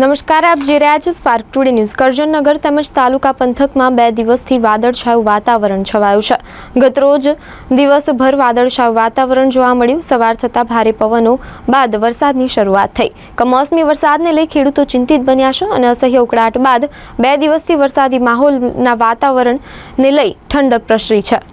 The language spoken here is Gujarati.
નમસ્કાર, આપ જોઈ રહ્યા છો સ્પાર્ક ટુડે ન્યૂઝ કરજણનગર તેમજ તાલુકા પંથકમાં બે દિવસથી વાદળછાયું વાતાવરણ છવાયું છે. ગતરોજ દિવસભર વાદળછાયું વાતાવરણ જોવા મળ્યું. સવાર થતાં ભારે પવનો બાદ વરસાદની શરૂઆત થઈ. કમોસમી વરસાદને લઈ ખેડૂતો ચિંતિત બન્યા છે અને અસહ્ય ઉકળાટ બાદ બે દિવસથી વરસાદી માહોલના વાતાવરણને લઈ ઠંડક પ્રસરી છે.